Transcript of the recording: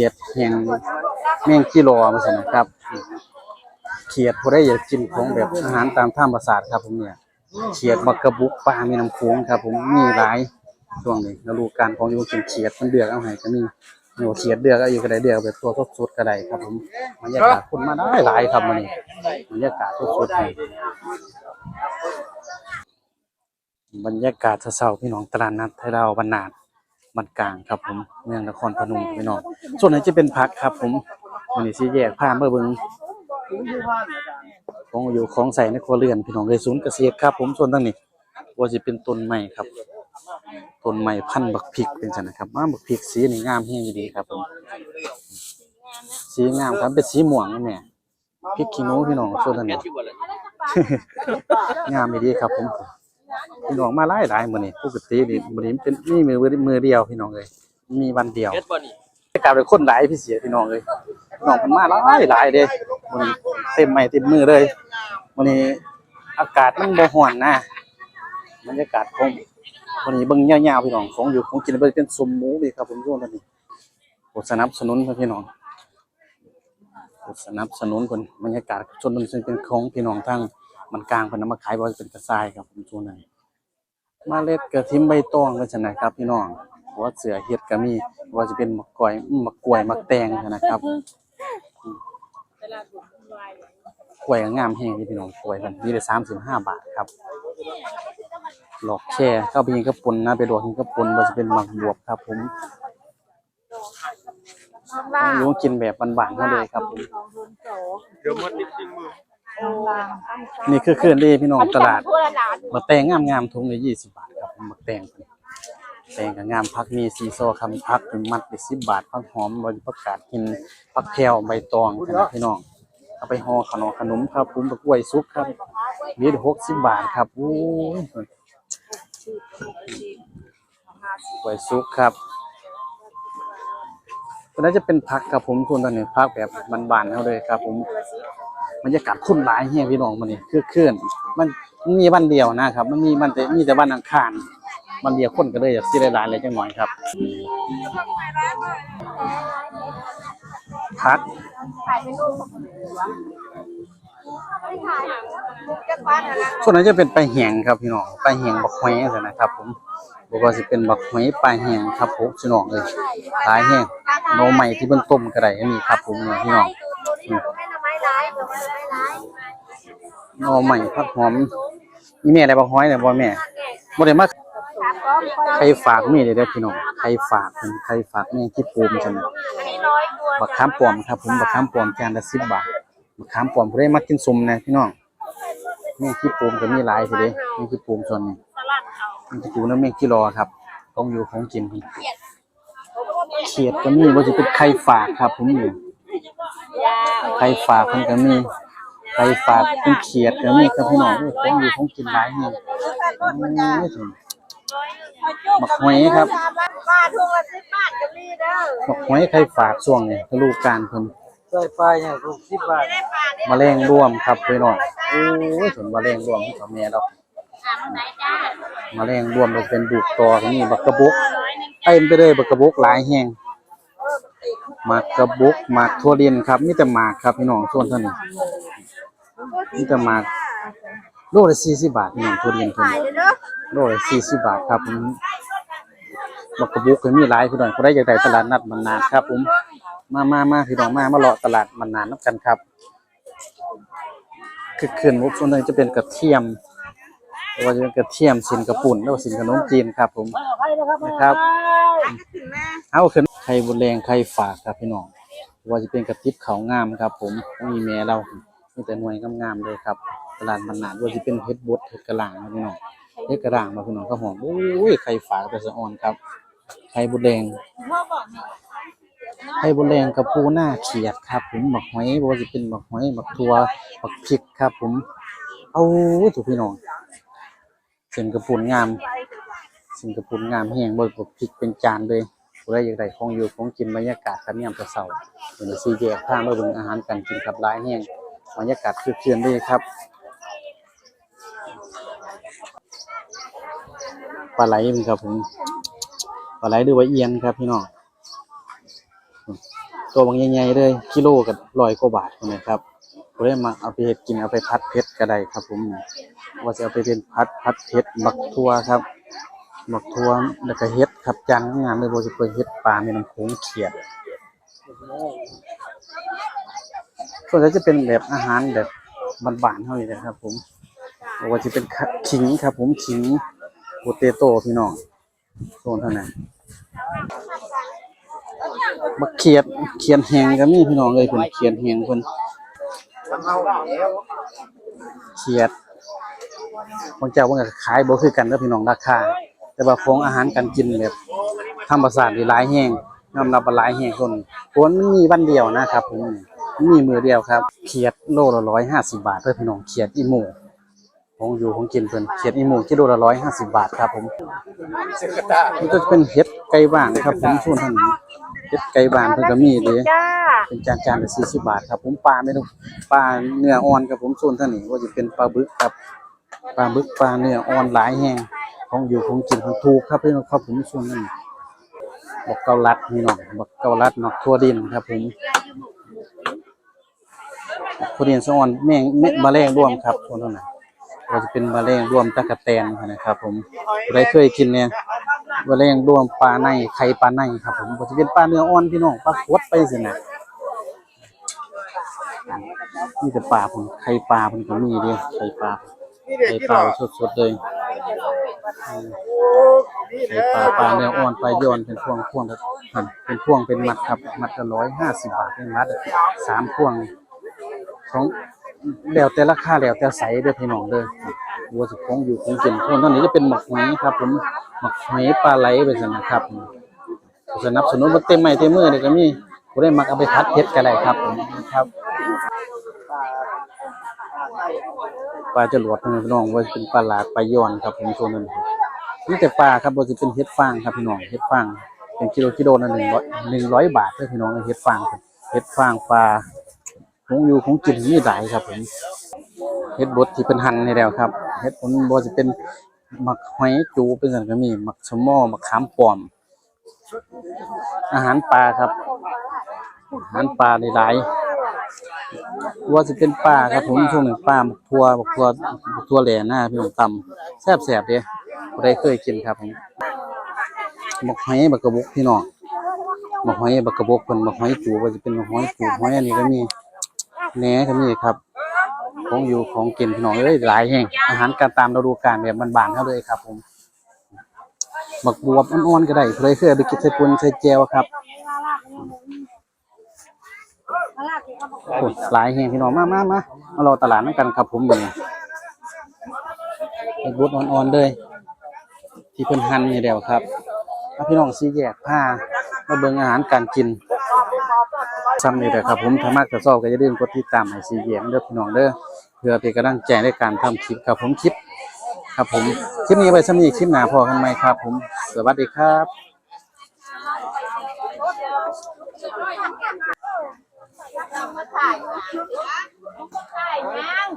ขียดแห่งแม่งกิโลมาสนะครับ เขียดผู้ใดอยากกินของแบบอาหารตามธรรมชาติครับผมเนี่ยเขียดบักกระบุกปลามีน้ำโขงครับ ผมมีหลายช่วงนี้ฤดูกาลของอยู่กินเขียดมันเดือกเอาให้ก็มีหนูเขียดเดือกเอาอยู่ก็ไดเดือกแบบตัวสดๆก็ไดครับผมบรรยากาศคนมาได้หลายครับมื้อนี้บรรยากาศสดๆบรรยากาศเช้าพี่น้องตลาดนัดไทยเราบรรนาด บันกลางครับผมเมืองนครพนมพี่น้องส่วนไหนจะเป็นผักครับ ผมวันนี้สิแยกผ้าเมื่อเบิงของอยู่ของใส่ในครัวเรือนพี่น้องเลยศูนย์เกษตรครับ ผมส่วนตั้งนี้ว่าจะเป็นต้นไม้ครับต้นไม้พันบักพริกเป็นจังนะครับมาบักพริกสีนี่งามแฮงดีครับผมสีงามครับเป็นสีม่วงนี่แม่พริกขี้หนูพี่น้องส่วนนั้นนี่งามดีครับผม พี่น้องมาหลายหลายมื้อนี้ปกตินี่มื้อนี้มันเป็นมีมือมือเดียวพี่น้องเลยมีวันเดียวเฮ็ดบ่นี่กลายเป็นคนหลายพี่เสียพี่น้องเลยพี่น้องมันมาหลายหลายเด้มื้อนี้เต็มไม้เต็มมือเลยมื้อนี้อากาศมันบ่ร้อนนะบรรยากาศของมื้อนี้เบิ่งยาวๆพี่น้องของอยู่ของกินเบิ่งเป็นสมหมูนี่ครับผมช่วงนี้โปรดสนับสนุนพี่น้องโปรดสนับสนุนเพิ่นบรรยากาศชนซึ่งเป็นของพี่น้องทั้ง มันกลางเพิ่นนำมาขายบ่ว่าจะเป็นกระทรายครับผมช่วงนั้นเมาเล็ดกระทิมใบตองก็ซั่นนะครับพี่น้องหัวเสือเฮ็ดก็มีว่าจะเป็นมะกอยมะกล้วยมะแตงนะครับกล้วยก็งามแฮงนี่พี่น้องกล้วยมันมีได้35บาทครับหลอกแช่เข้าไปยิงกระปุนนะไปดอกยิงกระปุนมันจะเป็นหมักบวบครับผมรู้กินแบบบานๆเขาเลยครับผมเดี๋ยวมันนิดนึงมือ นี่คือคืนดีพี่น้องตลาดมาแตงงามๆถุงละ20บาทครับผมมาแตงเป็นแตงก็งามพักมีซีโซคำพักเป็นมัดไป10บาทพักหอมบริประกาศกินพักแพรวใบตองครับพี่น้องเอาไปห่อขนมขนมครับผมตะกล้วยซุกครับมีได้60บาทครับโอ้ยกล้วยซุกครับตัวนั้นจะเป็นพักครับผมส่วนตอนนี้พักแบบบานๆเขาเลยครับผมบ บรรยากาศคุ้นหลายเฮียพี่น้องมันนี่คือเคลื่อนมันมีวันเดียวนะครับ มันมีมันแต่มีแต่วันอังคารวันเดียวคนก็เลยอยากสิได้หลายเลยจังหน่อยครับพักส่วนนั้นจะเป็นปลาแหงครับพี่น้องปลาแหงบักหอยนะครับผมบอกว่าสิเป็นบักหอยปลาแหงครับผมพี่น้องเลยหลายแหงโนใหม่ที่เพิ่นต้มก็ได้อันนี้ครับผมพี่น้อง ห้ทำไมร้ายดูให้ทำไมร้ายหน่อใหม่ผักหอมมีแม่อะไรบ่ฮ้อยเนี่ยบ่แม่บ่ได้มาสามก้อนค่อยใครฝากมีเด้อเด้อพี่น้องใครฝากเพิ่นใครฝากแม่ที่ปูมจังอันนี้ร้อยตัวบักขามป้อมครับผมบักขามป้อมจานละ10บาทบักขามป้อมผู้ใดมักกินสมนะพี่น้องแม่ที่ปูมก็มีหลายสิเด้แม่ที่ปูมส่วนนี้สลัดเอาแม่ที่ปูมแล้วแม่กี่รอครับของอยู่ของกินเพิ่นเขียดก็มีบ่สิเป็นไข่ฝากครับผมนี่ยา ไข่ฝากเพิ่นก็มีไข่ฝากเป็นเขียดก็มีครับพี่น้องโอ้ของอยู่ของกินหลายนี่โอ้ยบักหอยครับป้าทุ่งละสิบบาทก็มีเด้อบักหอยไข่ฝากช่วงนี้ฤดูกาลเพิ่นใส่ปลาอย่างถูก10บาทไม่ได้าได้แมลงร่วมครับพี่น้องโอ้ยส่วนแมลงร่วมที่เขาแม่ดอกถามไหนจ้าแมลงร่วมมันเป็นดูกตอก็มีบักกระบุกเต็มไปเลยบักกระบุกหลายแห้ง หมากกระบุกหมากทั่วดินครับมีแต่หมากครับพี่น้องส่วนเท่านี้มีแต่หมากโลละ40บาทพี่น้องทัวดินเพิ่นถ่ายเลยเด้อโลละ40บาทครับผมบักกระบุกก็มีหลายพี่น้องผู้ใดอยากได้ตลาดนัดมันนานครับผมมามามาพี่น้องมามาเลาะตลาดมันนานนํกันครับคือเขื่อนมุกส่วนหนึ่งจะเป็นกระเทียมหรือว่าจะเป็นกระเทียมสินกระปุ่นแล้วสินขนมจีนครับผมนะครับเอาขึ้น ข่บุแรงไข่ฝากครับพี่น้องว่าจะเป็นกระติบเขางามครับ ผมมีแม่เรามีแต่หน่วยงามๆเลยครับตลาดมันหนาว่าจะเป็นเฮ็ดบดเฮ็ดกระลางครับพี่น้องเฮ็ดกระลางมาพี่น้องก็หอมโอ้ยไข่ฝากแต่สะออนครับไข่บุแรงไข่บุแรงกับปูหน้าเขียดครับ ผมบักหอยว่าจะเป็นบักหอยบักตัวบักพริกครับ ผมเอาถูกพี่น้องส้นกระปุนงามส้นกระปุนงามแห้งบ่บักพริกเป็นจานเลย ผู้ใดอยากได้ของอยู่ของกินบรรยากาศครับยามเช้าเป็นสีแยกทางมาเบิ่งอาหารการกินครับหลายแห้งบรรยากาศคือคืนเลยครับปลาไหลมันครับผมปลาไหลหรือว่าเอียนครับพี่น้องตัวบางใหญ่ๆเลยกิโลกับร้อยกว่าบาทนะครับก็ได้มาเอาไปเฮ็ดกินเอาไปพัดเพชรก็ได้ครับผมว่าจะเอาไปเป็นพัดพัดเพชรบักทัวครับ บักทั่วแล้วก็เฮ็ดครับจานงานเลยบ่สิเปิดเฮ็ดปลาในน้ำโขงเขียดส่วนใหญ่จะเป็นแบบอาหารแบบบ้านๆเท่านี้นะครับ ผมว่าจะเป็นขิงครับ ผมขิงโปเตโต้พี่น้องโซนเท่านั้นบักเขียดเขียนแหงก็มีพี่น้องเลยเพิ่นเขียนแหงเพิ่นเขียดบางเจ้าเพิ่นก็ขายบ่คือกันเด้อพี่น้องราคา แต่ว่าของอาหารการกินแบบธรรมชาตินี่หลายแฮงยอมรับว่าหลายแฮงคนเพราะมันมีวันเดียวนะครับผมมีมือเดียวครับเขียดโลละ150บาทเด้อพี่น้องเขียดอีหมูของอยู่ของกินเพิ่นเขียดอีหมูกิโลละ150บาทครับผมนี่ก็จะเป็นเห็ดไก่บ้านครับผมส่วนท่านเห็ดไก่บ้านเพิ่นก็มีเด้จ้าเป็นจานจานละ40บาทครับ ผมปลาไม่ต้องปลาเนื้ออ่อนครับผมส่วนท่างนี้ก็จะเป็นปลาบึกครับปลาบึกปลาเนื้ออ่อนหลายแฮง ของอยู่ของกินของถูกครับพี่น้องครับผมส่วนนั้นบักเกาลัดนี่น้องบักเกาลัดเนาะทั่วดินครับผมทั่วดินสะอ่อนแมงแมงแมลงร่วมครับส่วนนั้นน่ะก็จะเป็นแมลงร่วมตะกะแตนนะครับ ผมใครเคยกินเนี่ยแมลงร่วมปลาในไข่ปลาในครับ ผมก็จะเป็นปลาเนื้ออ่อนพี่น้องปลาสดไปสินะนี่แต่ปลาผมไข่ปลาผมก็มีเด้ไข่ปลาไข่ปลาสดๆเลย ปลาปลาเนื้ออ่อนปลาย้อนเป็นพวงพวงละหั่นเป็นพวงเป็นมัดครับมัดละร้อยห้าสิบบาทเป็นมัดสามพวงของแล้วแต่ราคาแล้วแต่ไซส์เด้อพี่น้องเด้อวัวสิคงอยู่คงกินส่วนตอนนี้จะเป็นหมักหอยครับ ผมหมักหอยปลาไหลเป็นสันนะครับสนับสนุนมาเต็มไม้เต็มมือเลยก็มีผู้ได้มักเอาไปพัดเพชรก็ได้ครับผมครับ ปลาจรวดนะพี่น้องว่าเป็นปลาหลาดปลาย้อนครับผมโซนนั้นนี่แต่ปลาครับว่าจะเป็นเห็ดฟางครับพี่น้องเห็ดฟางเป็นกิโลกิโลละหนึ่งร้อยหนึ่งร้อยบาทเลยพี่น้องเห็ดฟางครับเห็ดฟางปลาคงอยู่คงกินมีหลายครับผมเห็ดบดที่เป็นหั่นให้แล้วครับเห็ดผลบ่จะเป็นหมักหอยจูเป็นสันก็มีหมักสมอหมักขามปอม อาหารปลาครับ อาหารปลาหลายๆ ว่าจะเป็นปลาครับผมช่วงหนึ่งปลาบักทัวบักทัวบักทัวแหล่หน้าพี่น้องตำแซ่บแซ่บเด้บ่ได้เคยกินครับผมบักหอยบักกระบกพี่น้องบักหอยบักกระบกเพิ่นบักหอยจูว่าจะเป็นบักหอยจูหอยอันนี้ก็มีแหนก็มีครับ ของอยู่ของกินพี่น้องเอ้ยหลายแห่งอาหารการตามฤดูกาลแบบบานๆเฮาเลยครับผมบักบวบอ่อนๆก็ได้เคยเคยไปกินใส่ปุนใส่แจวครับ โอ้หลายแห่งพี่น้องมามามามารอตลาดนั่นกันครับผมเบิ่งเฮ็ดบดอ่อนๆเลย ที่เพิ่นหั่นนี่แล้วครับถ้าพี่น้องสิแยกผ้ามาเบิ่งอาหารการกินซ้ำนี่แหละครับผมถ้ามากจะชอบก็อย่าลืมกดติดตามให้สีแยกเด้อพี่น้องเด้อเพื่อเป็นกำลังใจในการทำคลิปครับผมคลิปครับผมคลิปนี้ไว้ซ้ำนี้คลิปหนาพอกันไหมครับ ผมสวัสดีครับ ต้องมาถ่ายถ่ายยัง